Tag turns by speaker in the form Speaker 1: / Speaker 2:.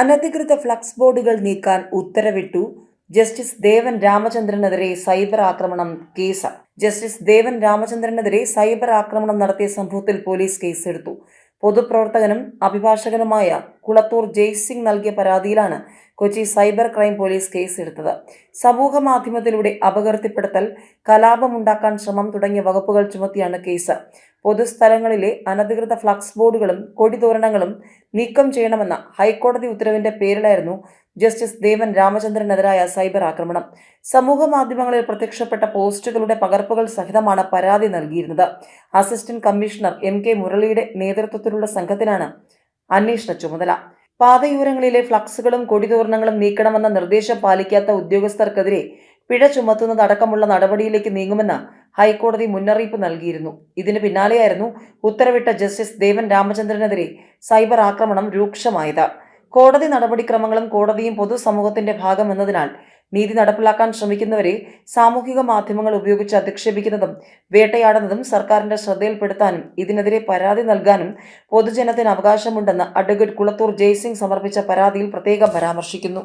Speaker 1: അനധികൃത ഫ്ലക്സ് ബോർഡുകൾ നീക്കാൻ ഉത്തരവിട്ടു. ജസ്റ്റിസ് ദേവൻ രാമചന്ദ്രനെതിരെ സൈബർ ആക്രമണം കേസ്. ജസ്റ്റിസ് ദേവൻ രാമചന്ദ്രനെതിരെ സൈബർ ആക്രമണം നടത്തിയ സംഭവത്തിൽ പോലീസ് കേസെടുത്തു. പൊതുപ്രവർത്തകനും അഭിഭാഷകനുമായ കുളത്തൂർ ജയ്സിംഗ് നൽകിയ പരാതിയിലാണ് Kochi cyber crime police case കേസെടുത്തത് സമൂഹ മാധ്യമത്തിലൂടെ അപകീർത്തിപ്പെടുത്തൽ കലാപമുണ്ടാക്കാൻ ശ്രമം തുടങ്ങിയ വകുപ്പുകൾ ചുമത്തിയാണ് കേസ്. പൊതുസ്ഥലങ്ങളിലെ അനധികൃത ഫ്ലക്സ് ബോർഡുകളും കൊടിതോരണങ്ങളും നീക്കം ചെയ്യണമെന്ന ഹൈക്കോടതി ഉത്തരവിന്റെ പേരിലായിരുന്നു ജസ്റ്റിസ് ദേവൻ രാമചന്ദ്രനെതിരായ സൈബർ ആക്രമണം. സമൂഹ മാധ്യമങ്ങളിൽ പ്രത്യക്ഷപ്പെട്ട പോസ്റ്റുകളുടെ പകർപ്പുകൾ സഹിതമാണ് പരാതി നൽകിയിരുന്നത്. അസിസ്റ്റന്റ് കമ്മീഷണർ എം കെ മുരളിയുടെ നേതൃത്വത്തിലുള്ള സംഘത്തിനാണ് അന്വേഷണ ചുമതല. പാതയോരങ്ങളിലെ ഫ്ലക്സുകളും കൊടിതോരണങ്ങളും നീക്കണമെന്ന നിർദ്ദേശം പാലിക്കാത്ത ഉദ്യോഗസ്ഥർക്കെതിരെ പിഴ ചുമത്തുന്നതടക്കമുള്ള നടപടിയിലേക്ക് നീങ്ങുമെന്ന് ഹൈക്കോടതി മുന്നറിയിപ്പ് നൽകിയിരുന്നു. ഇതിന് പിന്നാലെയായിരുന്നു ഉത്തരവിട്ട ജസ്റ്റിസ് ദേവൻ രാമചന്ദ്രനെതിരെ സൈബർ ആക്രമണം രൂക്ഷമായത്. കോടതി നടപടിക്രമങ്ങളും കോടതിയും പൊതുസമൂഹത്തിന്റെ ഭാഗമെന്നതിനാൽ നീതി നടപ്പിലാക്കാൻ ശ്രമിക്കുന്നവരെ സാമൂഹിക മാധ്യമങ്ങൾ ഉപയോഗിച്ച് അധിക്ഷേപിക്കുന്നതും വേട്ടയാടുന്നതും സർക്കാരിന്റെ ശ്രദ്ധയിൽപ്പെടുത്താനും ഇതിനെതിരെ പരാതി നൽകാനും പൊതുജനത്തിന് അവകാശമുണ്ടെന്ന് അഡ്വക്കേറ്റ് കുളത്തൂർ ജയ്സിംഗ് സമർപ്പിച്ച പരാതിയിൽ പ്രത്യേകം പരാമർശിക്കുന്നു.